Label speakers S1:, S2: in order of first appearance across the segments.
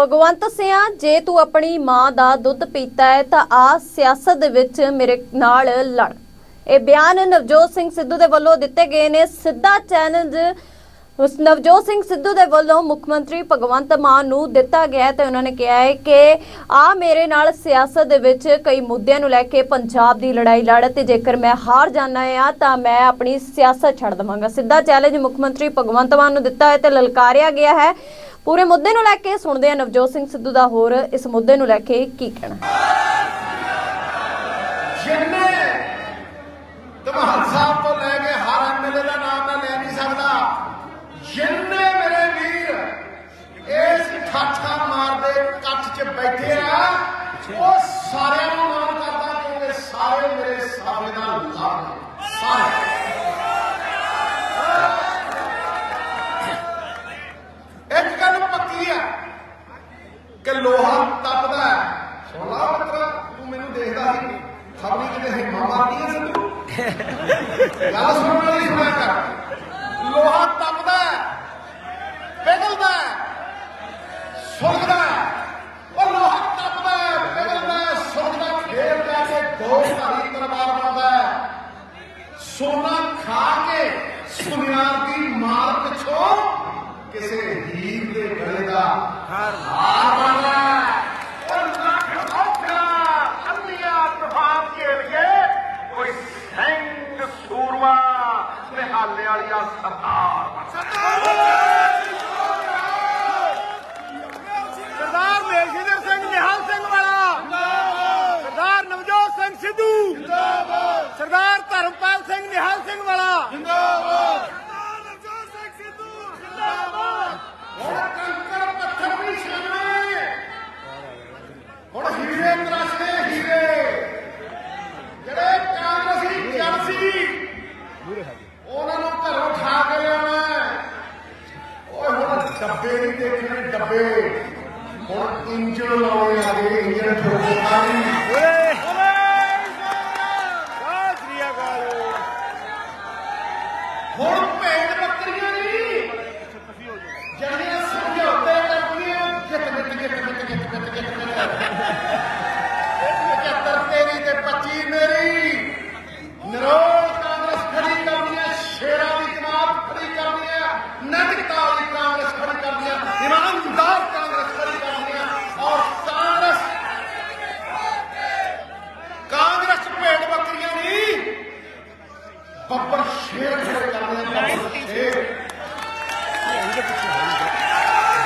S1: ਭਗਵੰਤ ਸਿੰਘ, ਜੇ ਤੂੰ ਆਪਣੀ ਮਾਂ ਦਾ ਦੁੱਧ ਪੀਤਾ ਹੈ, ਤਾਂ ਆ ਸਿਆਸਤ ਦੇ ਵਿੱਚ ਮੇਰੇ ਨਾਲ ਲੜ। ਇਹ ਬਿਆਨ ਨਵਜੋਤ ਸਿੰਘ ਸਿੱਧੂ ਦੇ ਵੱਲੋਂ ਦਿੱਤੇ ਗਏ ਨੇ। ਸਿੱਧਾ ਚੈਲੰਜ ਉਸ ਨਵਜੋਤ ਸਿੰਘ ਸਿੱਧੂ ਦੇ ਵੱਲੋਂ ਮੁੱਖ ਮੰਤਰੀ ਭਗਵੰਤ ਮਾਨ ਨੂੰ ਦਿੱਤਾ ਗਿਆ ਤੇ ਉਹਨਾਂ ਨੇ ਕਿਹਾ ਹੈ ਕਿ ਆ ਮੇਰੇ ਨਾਲ ਸਿਆਸਤ ਦੇ ਵਿੱਚ ਕਈ ਮੁੱਦਿਆਂ ਨੂੰ ਲੈ ਕੇ ਪੰਜਾਬ ਦੀ ਲੜਾਈ ਲੜ ਤੇ ਜੇਕਰ ਮੈਂ ਹਾਰ ਜਾਣਾ ਆ ਤਾਂ ਮੈਂ ਆਪਣੀ ਸਿਆਸਤ ਛੱਡ ਦਵਾਂਗਾ। ਸਿੱਧਾ ਚੈਲੰਜ ਮੁੱਖ ਮੰਤਰੀ ਭਗਵੰਤ ਮਾਨ ਨੂੰ ਦਿੱਤਾ ਹੈ ਤੇ ਲਲਕਾਰਿਆ ਗਿਆ ਹੈ। ਪੂਰੇ ਮੁੱਦੇ ਨੂੰ ਲੈ ਕੇ ਸੁਣਦੇ ਆ ਨਵਜੋਤ ਸਿੰਘ ਸਿੱਧੂ ਦਾ ਹੋਰ। ਇਸ ਮੁੱਦੇ ਨੂੰ ਲੈ ਕੇ ਕੀ ਕਹਿਣਾ?
S2: ਜਿੰਨੇ ਧਮਾਲ ਸਾਹਿਬ ਤੋਂ ਲੈ ਕੇ ਹਰ ਐਮਐਲਏ ਦਾ ਨਾਮ ਮੈਂ ਲੈ ਨਹੀਂ ਸਕਦਾ, ਜਿੰਨੇ ਮੇਰੇ ਵੀਰ ਇਸ ਠਾਠਾ ਮਾਰਦੇ ਕੱਠ 'ਚ ਬੈਠੇ ਆ, ਉਹ ਸਾਰਿਆਂ ਨੂੰ ਨਾਮ ਕਰਦਾ ਕਿਉਂਕਿ ਸਾਰੇ ਮੇਰੇ ਸਾਹਮਣੇ ਦਾ ਲਾਭ ਸਾਰੇ ਇੱਕ ਗੱਲ ਪੱਕੀ ਆ ਕਿ ਲੋਹਾ ਤਪਦਾ ਹੈ ਸੋਲਾ ਮਿੱਤਰਾ ਤੂੰ ਮੈਨੂੰ ਦੇਖਦਾ ਸੀ ਖਬਰੀ ਕਿਤੇ ਹਿੰਮਾ ਮਾਰਦੀ ਹੈ ਸਿੱਧੂ ਗੱਲ ਸੁਣਨ ਵਾਲੀ ਸੁਣਿਆ ਕਰ ਲੋਹਾ ਤਪਦਾ ਪਿਘਲਦਾ ਹੈ ਉਹ ਲੋਹਾ ਤਪਦਾ ਪਿਘਲਦਾ ਹੈ ਫੇਰ ਜਾ ਕੇ ਦੋ ਧਾਰੀ ਤਲਵਾਰ ਬਣਦਾ ਸੋਨਾ ਖਾ ਕੇ ਸੁਨਿਆਰ ਦੀ ਮਾਰ ਪਿੱਛੋਂ ਕਿਸੇ ਹੀਰ ਦੇ ਗਲੇ ਦਾ ਹਾਰ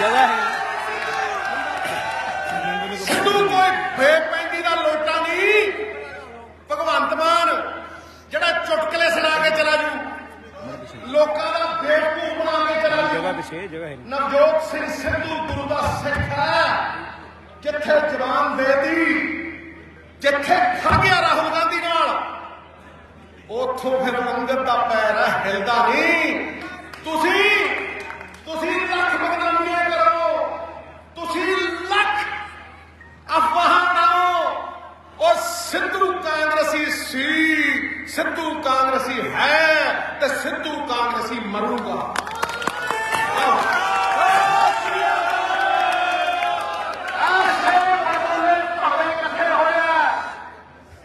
S3: ਜਗ੍ਹਾ ਹੈ
S2: ਸਿੱਧੂ ਕੋਈ ਬੇਪੈਂਦੀ ਦਾ। ਲੋਟਾ ਨਹੀਂ ਭਗਵੰਤ ਮਾਨ ਜਿਹੜਾ ਚੁਟਕਲੇ ਸੁਣਾ ਕੇ ਚਲਾ ਜੂ। ਲੋਕਾਂ ਦਾ ਬੇਵਕੂਫ ਬਣਾ ਕੇ ਚਲਾ ਜੂ।
S3: ਪਿਛੇ ਜਗ੍ਹਾ ਹੈ
S2: ਨਵਜੋਤ ਸਿੰਘ ਸਿੱਧੂ ਗੁਰੂ ਦਾ ਸਿੱਖ ਹੈ। ਜਿੱਥੇ ਜਵਾਨ ਦੇਦੀ ਜਿੱਥੇ ਖੜ ਗਿਆ ਰਾਹੁਲ ਗਾਂਧੀ ਨਾਲ ਉਥੋਂ ਫਿਰ ਅੰਗਦ ਦਾ ਪੈਰ ਹਿਲਦਾ ਨਹੀਂ। ਤੁਸੀਂ ਲੱਖ ਬਦਨਾਮੀਆਂ ਕਰੋ ਤੁਸੀਂ ਲੱਖ ਅਫਵਾਹਾਂ ਲਾਓ ਉਹ ਸਿੱਧੂ ਕਾਂਗਰਸੀ ਸੀ ਸਿੱਧੂ ਕਾਂਗਰਸੀ ਹੈ ਤੇ ਸਿੱਧੂ ਕਾਂਗਰਸੀ ਮਰੂਗਾ ਆਓ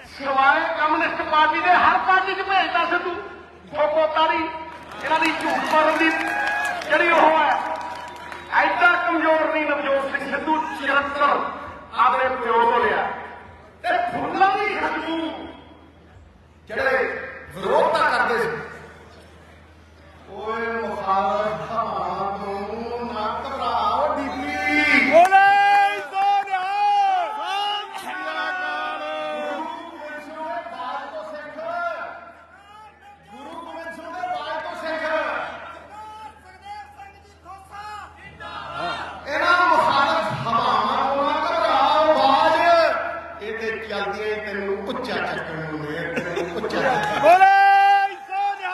S4: ਸਿਵਾਏ ਕਮਿਊਨਿਸਟ ਪਾਰਟੀ ਦੇ ਹਰ ਪਾਰਟੀ 'ਚ ਭੇਜਦਾ ਸਿੱਧੂ ਖੋਖੋ ਤਾਰੀ ਇਹਨਾਂ ਦੀ ਝੂਠ ਮਾਰਨ ਦੀ ਜਿਹੜੀ ਉਹ ਹੈ ਐਡਾ ਕਮਜ਼ੋਰ ਨਹੀਂ ਨਵਜੋਤ ਸਿੰਘ ਸਿੱਧੂ ਚਰੱਤਰ ਆਪਣੇ ਪਿਓ ਤੋਂ ਲਿਆ
S2: ਤੇ ਫੁੱਲਾਂ ਦੀ ਖੁਸ਼ਬੂ ਜਿਹੜੇ ਵਿਰੋਧਤਾ ਕਰਦੇ ਸੀ ਓਏ ਮੁਖਾਲਫ ਹਵਾ ਤੋਂ ਨਾ ਘਬਰਾਓ ਡੀਪੀ
S3: ਓਲੇ ਸੋਨਿਆ ਸਤਿ ਸ੍ਰੀ ਅਕਾਲ
S2: ਗੁਰੂ ਗੋਬਿੰਦ ਸਿੰਘ ਦੇ ਬਾਜ ਤੋਂ ਸਿੱਖ ਗੁਰੂ ਗੋਬਿੰਦ ਸਿੰਘ ਦੇ ਬਾਜ ਤੋਂ ਸਿੱਖ ਇਹਨਾਂ ਮੁਖਾਲਫ ਹਵਾਵਾਂ ਤੋਂ ਨਾ ਘਬਰਾਓ ਬਾਜ ਇਹ ਤੇ ਚੱਲਦੀਆਂ ਹੀ ਤੈਨੂੰ ਉੱਚਾ ਚੱਕਣ ਨੂੰ ਨੇ ਤੈਨੂੰ ਉੱਚਾ ਚੱਕਣ
S3: ਓਲੇ ਸੋਨਿਆ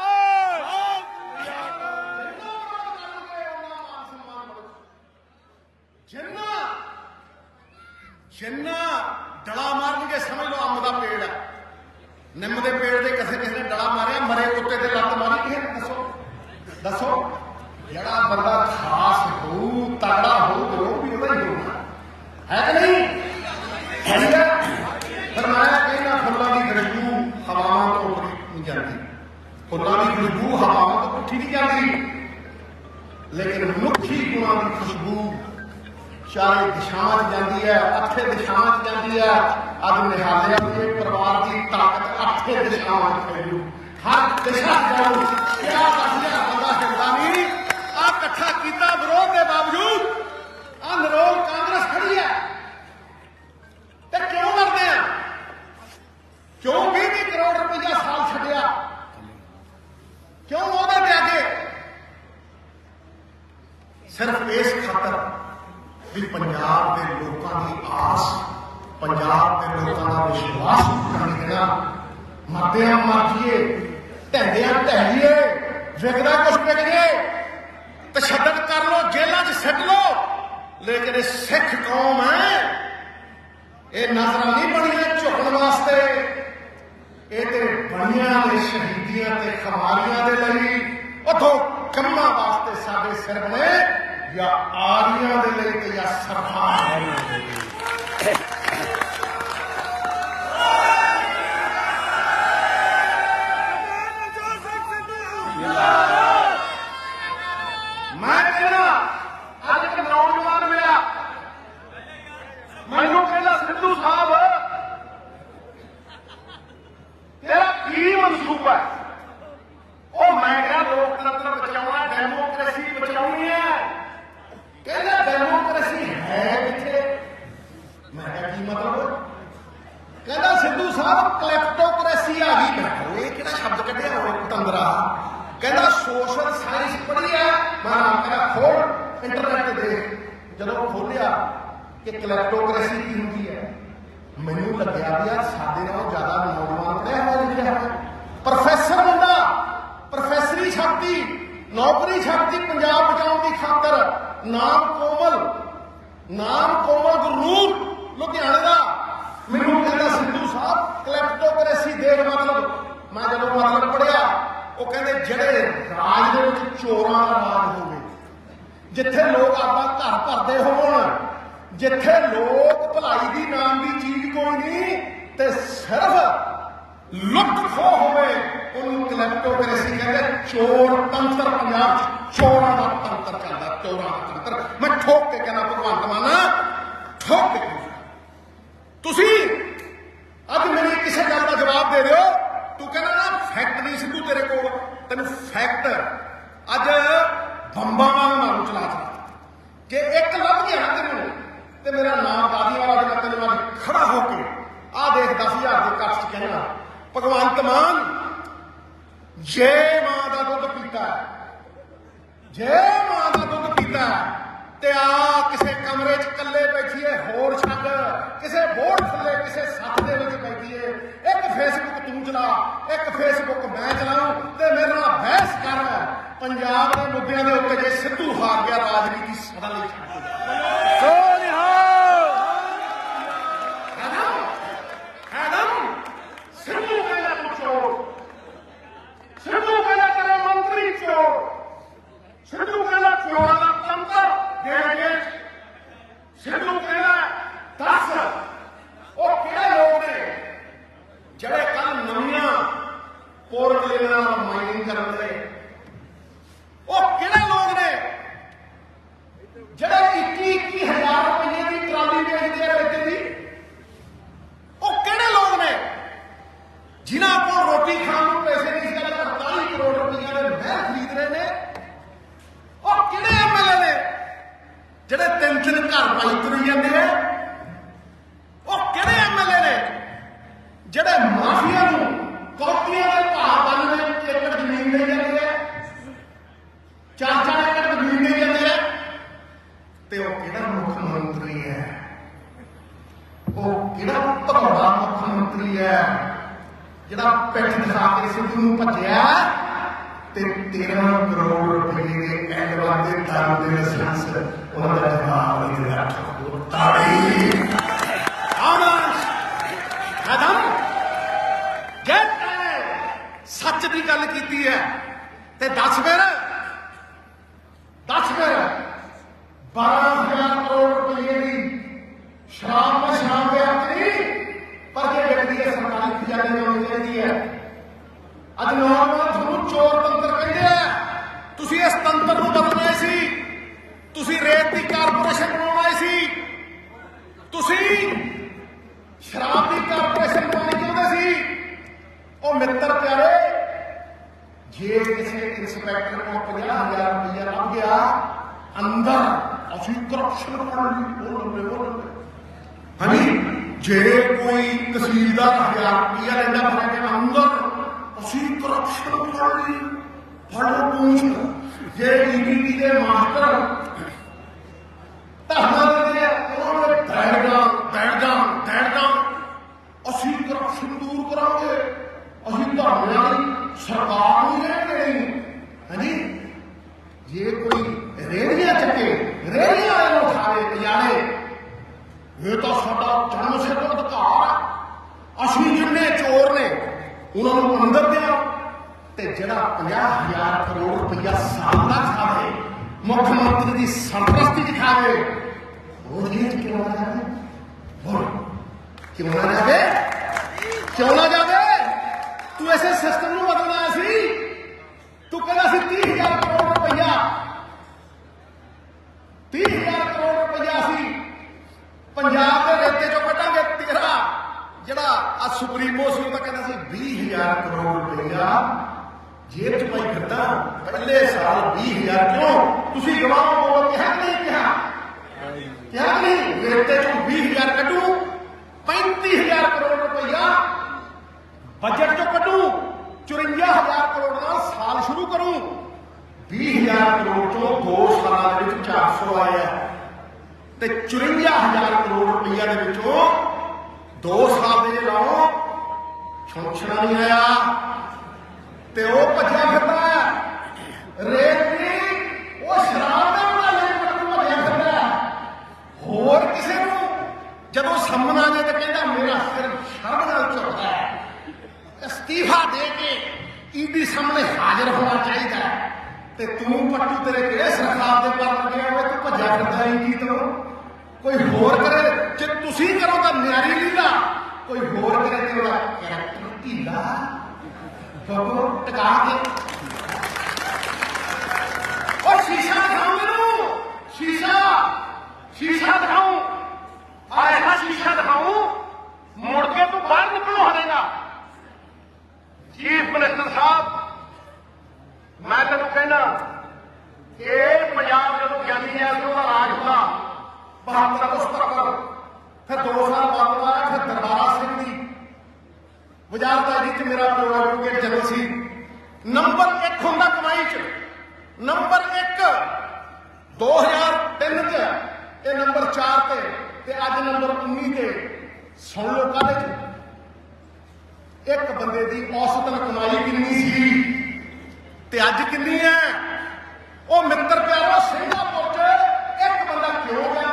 S2: ਜਿੰਨਾ ਜਿੰਨਾ ਡਲਾ ਮਾਰਨਗੇ ਸਮਝ ਲਓ ਅੰਬ ਦਾ ਪੇੜ ਹੈ ਨਿੰਮ ਦੇ ਪੇੜ ਦੇ ਕਿਸੇ ਕਿਸੇ ਨੇ ਡਲਾ ਮਾਰਿਆ ਮਰੇ ਕੁੱਤੇ ਤੇ ਲੱਤ ਮਾਰੀ ਕਿਸੇ ਨੇ ਦੱਸੋ ਦੱਸੋ ਜਿਹੜਾ ਬੰਦਾ ਖਾਸ ਹੋਊ ਤਗੜਾ ਹੋਊ ਤੇ ਉਹ ਵੀ ਉਹਦਾ ਹੀ ਹੋਊਗਾ ਹੈ ਕਿ ਨਹੀਂ ਠੀਕ ਹੈ ਪਰ ਮੈਂ ਕਹਿੰਦਾ ਫੁੱਲਾਂ ਦੀ ਖੁਸ਼ਬੂ ਹਵਾਵਾਂ ਤੋਂ ਉੱਠ ਨਹੀਂ ਜਾਂਦੀ ਫੁੱਲਾਂ ਦੀ ਖੁਸ਼ਬੂ ਹਵਾਵਾਂ ਤੋਂ ਉੱਠੀ ਨਹੀਂ ਜਾਂਦੀ ਲੇਕਿਨ ਮਨੁੱਖੀ ਗੁਣਾਂ ਦੀ ਖੁਸ਼ਬੂ ਚਾਰੇ ਦਿਸ਼ਾਵਾਂ 'ਚ ਜਾਂਦੀ ਹੈ ਅੱਠੇ ਦਿਸ਼ਾਵਾਂ 'ਚ ਜਾਂਦੀ ਹੈ ਅੱਜ ਨਿਹਾਲਿਆ ਦੇ ਪਰਿਵਾਰ ਦੀ ਤਾਕਤ ਅੱਠੇ ਦਿਸ਼ਾਵਾਂ 'ਚ ਫੈਲੂ ਹਰ ਦਿਸ਼ਾ 'ਚ ਜਾਊ ਕਿਆ ਦੱਸਿਆ ਬੰਦਾ ਹਿਲਦਾ ਨਹੀਂ ਆ ਇਕੱਠਾ ਕੀਤਾ ਵਿਰੋਧ ਦੇ ਬਾਵਜੂਦ ਆ ਨਰੋਲ ਕਾਂਗਰਸ ਖੜੀ ਹੈ ਤੇ ਕਿਉਂ ਲੜਦੇ ਆ ਕਿਉਂ 20 ਕਰੋੜ ਰੁਪਈਆ ਸਾਲ ਛੱਡਿਆ ਕਿਉਂ ਉਹਦੇ ਤੇ ਅੱਗੇ ਸਿਰਫ ਇਸ ਖਾਤਰ ਵੀ ਪੰਜਾਬ ਦੇ ਲੋਕਾਂ ਦੀ ਆਸ ਪੰਜਾਬ ਦੇ ਲੋਕਾਂ ਦਾ ਵਿਸ਼ਵਾਸ ਕਰਨ ਦੇਣਾ ਮਰਦਿਆਂ ਮਰਜੀਏ ਢਹਿੰਦਿਆਂ ਢਹਿਈਏ ਵਿਕਦਾ ਕੁਛ ਵਿਕ ਜੇ ਤਸ਼ੱਦਦ ਕਰ ਲੋ ਜੇਲ੍ਹਾਂ 'ਚ ਸਿੱਟ ਲੋ ਲੇਕਿਨ ਇਹ ਸਿੱਖ ਕੌਮ ਹੈ। ਇਹ ਨਜ਼ਰਾਂ ਨਹੀਂ ਬਣੀਆਂ ਝੁਕਣ ਵਾਸਤੇ। ਇਹ ਤੇ ਬਣੀਆਂ ਨੇ ਸ਼ਹੀਦੀਆਂ ਤੇ ਖਮਾਰੀਆਂ ਦੇ ਲਈ ਉਥੋਂ ਕੰਮਾਂ ਵਾਸਤੇ ਸਾਡੇ ਸਿਰ ਬਣੇ, ਜਾਂ ਆਰੀਆਂ ਦੇ ਲਈ ਤੇ ਜਾਂ ਸਰਦਾਰਾਂ ਦੇ ਲਈ
S4: ਮੈਂ ਕਹਿੰਦਾ ਅੱਜ ਇੱਕ ਨੌਜਵਾਨ ਮਿਲਿਆ ਮੈਨੂੰ ਕਹਿੰਦਾ ਸਿੱਧੂ ਸਾਹਿਬ ਤੇਰਾ ਕੀ ਮਨਸੂਬਾ ਹੈ ਉਹ ਮੈਂ ਕਿਹਾ ਲੋਕਤੰਤਰ ਬਚਾਉਣਾ ਡੈਮੋਕ੍ਰੇਸੀ ਬਚਾਉਣੀ ਹੈ
S2: ਕਹਿੰਦਾ ਡੈਮੋਕ੍ਰੇਸੀ ਹੈ ਕਿੱਥੇ ਮੈਂ ਕਿਹਾ ਕੀ ਮਤਲਬ ਕਹਿੰਦਾ ਸਿੱਧੂ ਸਾਹਿਬ ਕਲੈਪਟੋਕ੍ਰੇਸੀ ਆ ਗਈ ਮੈਂ ਕਿਹਾ, ਇਹ ਕਿਹੜਾ ਸ਼ਬਦ ਕੱਢਿਆ ਹੋਇਆ ਪਤੰਦਰਾ ਕਹਿੰਦਾ, ਸੋਸ਼ਲ ਸਾਇੰਸ ਪੜ੍ਹੀ ਆ? ਮੈਂ ਕਹਿੰਦਾ ਖੋਲ ਇੰਟਰਨੈਟ ਤੇ ਜਦੋਂ ਖੋਲਿਆ ਕਿ ਕਲੈਪਟੋਕ੍ਰੇਸੀ ਕੀ ਹੁੰਦੀ ਹੈ, ਮੈਨੂੰ ਲੱਗਿਆ ਵੀ ਯਾਰ ਸਾਡੇ ਨਾਲੋਂ ਜ਼ਿਆਦਾ ਨੌਜਵਾਨ ਪੜਿਆ ਹੋਇਆ ਲਿਖਿਆ ਹੋਇਆ। ਪ੍ਰੋਫੈਸਰ ਹੁੰਦਾ, ਪ੍ਰੋਫੈਸਰੀ ਛਾਪਦੀ ਨੌਕਰੀ ਛਾਪਦੀ ਪੰਜਾਬ ਬਚਾਉਣ ਦੀ ਖਾਤਰ ਨਾਮ ਕੋਮਲ ਨਾਮ ਕੋਮਲ ਗੁਰਨੂਰ, ਲੁਧਿਆਣੇ ਦਾ। ਮੈਨੂੰ ਕਹਿੰਦਾ ਸਿੱਧੂ ਸਾਹਿਬ ਕਲੈਪਟੋਕ੍ਰੇਸੀ ਦੇਖ ਮਤਲਬ, ਮੈਂ ਜਦੋਂ ਮਤਲਬ ਪੜਿਆ ਉਹ ਕਹਿੰਦੇ ਜਿਹੜੇ ਰਾਜ ਦੇ ਵਿੱਚ ਚੋਰਾਂ ਦਾ ਰਾਜ ਹੋਵੇ, ਜਿੱਥੇ ਲੋਕ ਆਪਣਾ ਘਰ ਭਰਦੇ ਹੋਣ, ਜਿੱਥੇ ਲੋਕ ਭਲਾਈ ਦੀ ਨਾਮ ਦੀ ਚੀਜ਼ ਕੋਈ ਨਹੀਂ, ਤੇ ਸਿਰਫ ਲੁੱਟ ਖੋਹ ਹੋਵੇ, ਉਹਨੂੰ ਕਲੈਪਟੋਕ੍ਰੇਸੀ ਕਹਿੰਦੇ ਚੋਰ ਤੰਤਰ, ਪੰਜਾਬ ਚੋਰਾਂ ਦਾ ਤੰਤਰ ਚੱਲਦਾ, ਚੋਰਾਂ ਦਾ ਤੰਤਰ। ਮੈਂ ਠੋਕ ਕੇ ਕਹਿੰਦਾ, ਭਗਵੰਤ ਮਾਨਾ, ਠੋਕ ਕੇ ਤੁਸੀਂ ਅੱਜ ਮੇਰੀ ਕਿਸੇ ਗੱਲ ਦਾ ਜਵਾਬ ਦੇ ਦਿਓ। ਤੂੰ ਕਹਿੰਦਾ ਨਾ ਫੈਕਟ ਨਹੀਂ ਸਿੱਧੂ ਤੇਰੇ ਕੋਲ। ਤੈਨੂੰ ਫੈਕਟ ਅੱਜ ਬੰਬਾਂ ਵਾਂਗ ਮਾਰੂ ਚਲਾ ਚਲਾ। ਕਿ ਇੱਕ ਲੱਭ ਗਿਆ ਨਾ ਤੈਨੂੰ ਤੇ ਮੇਰਾ ਨਾਮ ਦਾਦੀ ਵਾਲਾ ਤੇ ਤੈਨੂੰ ਅੱਜ ਖੜਾ ਹੋ ਕੇ ਆਹ ਦੇਖ 10000 ਦੇ ਕੱਟ ਚ ਕਹਿਣਾ ਭਗਵੰਤ ਮਾਨ ਜੇ ਮਾਂ ਦਾ ਦੁੱਧ ਪੀਤਾ ਹੈ, ਜੇ ਮਾਂ ਦਾ ਦੁੱਧ ਪੀਤਾ ਤੇ ਆ ਕਿਸੇ ਕਮਰੇ 'ਚ ਇਕੱਲੇ ਬੈਠੀਏ, ਹੋਰ ਛੱਡ। ਕਿਸੇ ਬੋਰਡ ਥੱਲੇ, ਕਿਸੇ ਸੱਤ ਦੇ ਵਿੱਚ ਬੈਠੀਏ। ਇੱਕ ਫੇਸਬੁੱਕ ਤੂੰ ਚਲਾ, ਇੱਕ ਫੇਸਬੁੱਕ ਮੈਂ ਚਲਾਉਂ ਤੇ ਮੇਰੇ ਨਾਲ ਬਹਿਸ ਕਰ। ਪੰਜਾਬ ਦੇ ਮੁੱਦਿਆਂ ਦੇ ਉੱਤੇ ਜੇ ਸਿੱਧੂ ਹਾਰ ਗਿਆ, ਰਾਜਨੀਤੀ ਸਦਾ ਲਈ తెలియనా మనం మైనింగ్ కరెంటే ਲਾਇਸੈਂਸ ਜੇ ਸੱਚ ਦੀ ਗੱਲ ਕੀਤੀ ਹੈ ਤੇ ਦੱਸ ਫਿਰ ਦੱਸ ਫਿਰ 12000 ਕਰੋੜ ਰੁਪਏ ਦੀ ਸ਼ਰਾਬ ਮੈਂ ਸ਼ਰਾਬ ਦੇ ਹੱਥ ਨਹੀਂ ਪਰ ਜੇ ਵਿਕਦੀ ਹੈ ਸਰਕਾਰੀ ਖਜ਼ਾਨੇ ਨੂੰ ਆਉਣੀ ਚਾਹੀਦੀ ਹੈ ਅੱਜ ਨੌਜਵਾਨ ਤੁਹਾਨੂੰ ਚੋਰ ਤੰਤਰ ਕਹਿੰਦੇ ਆ ਤੁਸੀਂ ਇਸ ਤੰਤਰ ਨੂੰ ਬਦਲਣਾ ਸੀ ਤੁਸੀਂ ਰੇਤ ਦੀ ਕਾਰਪੋਰੇਸ਼ਨ ਬਣਾਉਣਾ ਸੀ ਤੁਸੀਂ ਸ਼ਰਾਬ ਦੀ ਕਾਰਪੋਰੇਸ਼ਨ ਬਣਾਉਣੀ ਚਾਹੁੰਦੇ ਸੀ ਉਹ ਮਿੱਤਰ ਪਿਆਰੇ ਜੇ ਕਿਸੇ ਇੰਸਪੈਕਟਰ ਕੋਲ 50000 ਰੁਪਇਆ ਲੱਭ ਗਿਆ ਅੰਦਰ ਅਸੀਂ ਕਰਪਸ਼ਨ ਕਰਨ ਲਈ ਬੋਲਦੇ ਬੋਲਦੇ ਹਾਂਜੀ ਜੇ ਕੋਈ ਤਹਿਸੀਲਦਾਰ 1000 ਰੁਪਇਆ ਲੈਂਦਾ ਫਿਰ ਕਹਿੰਦਾ ਅੰਦਰ ਅਸੀਂ ਕਰਪਸ਼ਨ ਕਰਨ ਲਈ ਫੜੋ ਪੂੰਛ ਜੇ ਈਡੀਪੀ ਦੇ ਮਾਸਟਰ ਧਰਨਾ ਦਿੰਦੇ ਆ ਉਹਨਾਂ ਦੇ ਬੈਠ ਬੈਠ ਬੈਠ ਅਸੀਂ ਕਰਪਸ਼ਨ ਦੂਰ ਕਰਾਂਗੇ ਅਸੀਂ ਧਰਨੇ ਵਾਲੀ ਸਰਕਾਰ ਨੂੰ ਨਹੀਂ ਰਹਿਣ ਦੇਣੀ ਹਾਂਜੀ ਜੇ ਕੋਈ ਰੇੜੀਆਂ ਚੱਕੇ ਰੇੜੀਆਂ ਵਾਲੇ ਨੂੰ ਉਠਾਵੇ ਪਜਾਣੇ ਇਹ ਤਾਂ ਸਾਡਾ ਜਨਮ ਸਿੱਧ ਅਧਿਕਾਰ ਆ ਅਸੀਂ ਜਿੰਨੇ ਚੋਰ ਨੇ ਉਹਨਾਂ ਨੂੰ ਅੰਦਰ ਦਿਆਂ ਤੇ ਜਿਹੜਾ 50000 ਕਰੋੜ ਰੁਪਇਆ ਸਾਲ ਦਾ ਖਾਵੇ, ਮੁੱਖ ਮੰਤਰੀ ਦੀ ਸੰਪਰਸਤੀ ਚ ਖਾਵੇ ਉਹ ਜੇਲ੍ਹ ਕਿਉਂ ਨਾ ਜਾਵੇ? ਬੋਲ ਕਿਉਂ ਨਾ ਜਾਵੇ? ਕਿਉਂ ਨਾ ਜਾਵੇ? ਤੂੰ ਐਸੇ ਸਿਸਟਮ ਨੂੰ ਬਦਲਣਾ ਸੀ। ਤੂੰ ਕਹਿੰਦਾ ਸੀ 30000 ਕਰੋੜ ਰੁਪਇਆ 30000 ਕਰੋੜ ਰੁਪਇਆ ਸੀ ਪੰਜਾਬ ਦੇ ਰੇਤੇ ਚੋਂ ਕੱਢਾਂਗੇ ਤੇਰਾ ਜਿਹੜਾ ਆ ਸੁਪਰੀਮੋ ਸੀ ਉਹ ਤਾਂ ਕਹਿੰਦਾ ਸੀ 20000 ਕਰੋੜ ਰੁਪਇਆ ਜੇਬ ਚ ਪਾਈ ਫਿਰਦਾ ਪਹਿਲੇ ਸਾਲ 20000 ਕਿਉਂ ਤੁਸੀਂ ਗਵਾਹ ਬੋਲੋ ਕਿਹਾ ਕਿ ਨਹੀਂ ਕਿਹਾ ਕਿਹਾ ਕਿ ਨਹੀਂ ਰੇਤੇ ਚੋਂ 20000 ਕੱਢੂ 35000 ਕਰੋੜ ਰੁਪਇਆ ਬਜਟ ਚੋਂ ਕੱਢੂ 54000 ਕਰੋੜ ਦਾ ਸਾਲ ਸ਼ੁਰੂ ਕਰੂੰ 20000 ਕਰੋੜ ਚੋਂ 2 ਸਾਲਾਂ ਦੇ ਵਿੱਚ 400 ਆਇਆ। ਤੇ 54000 ਕਰੋੜ ਰੁਪਈਆ ਦੇ ਵਿੱਚੋਂ 2 ਸਾਲ ਦੇ ਲਾਓ ਛੁੰਛਣਾ ਨਹੀਂ ਆਇਆ। ਤੇ ਉਹ ਭੱਜਿਆ ਫਿਰਦਾ ਰੇਤ ਨਹੀਂ ਉਹ ਸ਼ਰਾਬ ਦੇ ਮੁਕਾਬਲੇ ਵਿੱਚ ਭੱਜਿਆ ਫਿਰਦਾ ਹੋਰ ਕਿਸੇ ਨੂੰ ਜਦੋਂ ਸੰਮਨ ਆ ਜਾਏ ਤਾਂ ਕਹਿੰਦਾ, ਮੇਰਾ ਸਿਰ ਸ਼ਰਮ ਨਾਲ ਝੁਕਦਾ ਹੈ। ਅਸਤੀਫਾ ਦੇ ਕੇ ਈਡੀ ਸਾਹਮਣੇ ਹਾਜ਼ਰ ਹੋਣਾ ਚਾਹੀਦਾ ਹੈ। ਤੇ ਤੂੰ ਪੱਟੂ ਤੇਰੇ ਕਿਹੜੇ ਸਰਕਾਰ ਦੇ ਪਰ ਲੱਗਿਆ ਹੋਵੇ ਤੂੰ ਭੱਜਿਆ ਫਿਰਦਾ ਈਡੀ ਤੋਂ? ਕੋਈ ਹੋਰ ਕਰੇ ਜੇ ਤੁਸੀਂ ਕਰੋ ਤਾਂ ਨਿਆਰੀ ਲੀਲਾ। ਕੋਈ ਹੋਰ ਕਰੇ ਤੇ ਉਹਦਾ ਕੈਰੈਕਟਰ ਢੀਲਾ। ਕਬੋ ਟਕਾ ਕੇ ਮੇਰਾ ਪੁਰਾਣਾ ਐਡਵੋਕੇਟ ਜਨਰਲ ਸੀ ਨੰਬਰ 1 ਹੁੰਦਾ ਕਮਾਈ 'ਚ, ਨੰਬਰ 1 2003 'ਚ ਤੇ ਨੰਬਰ 4 ਤੇ ਤੇ ਅੱਜ ਨੰਬਰ 19 ਤੇ, ਸੁਣ ਲੋ ਕਾਹਦੇ 'ਚ? ਇੱਕ ਬੰਦੇ ਦੀ ਔਸਤ ਕਮਾਈ ਕਿੰਨੀ ਸੀ ਤੇ ਅੱਜ ਕਿੰਨੀ ਹੈ? ਉਹ ਮਿੱਤਰ ਪਿਆਰੋ ਸਿੰਘਾਪੁਰ 'ਚ ਇੱਕ ਬੰਦਾ ਕਿਉਂ ਗਿਆ?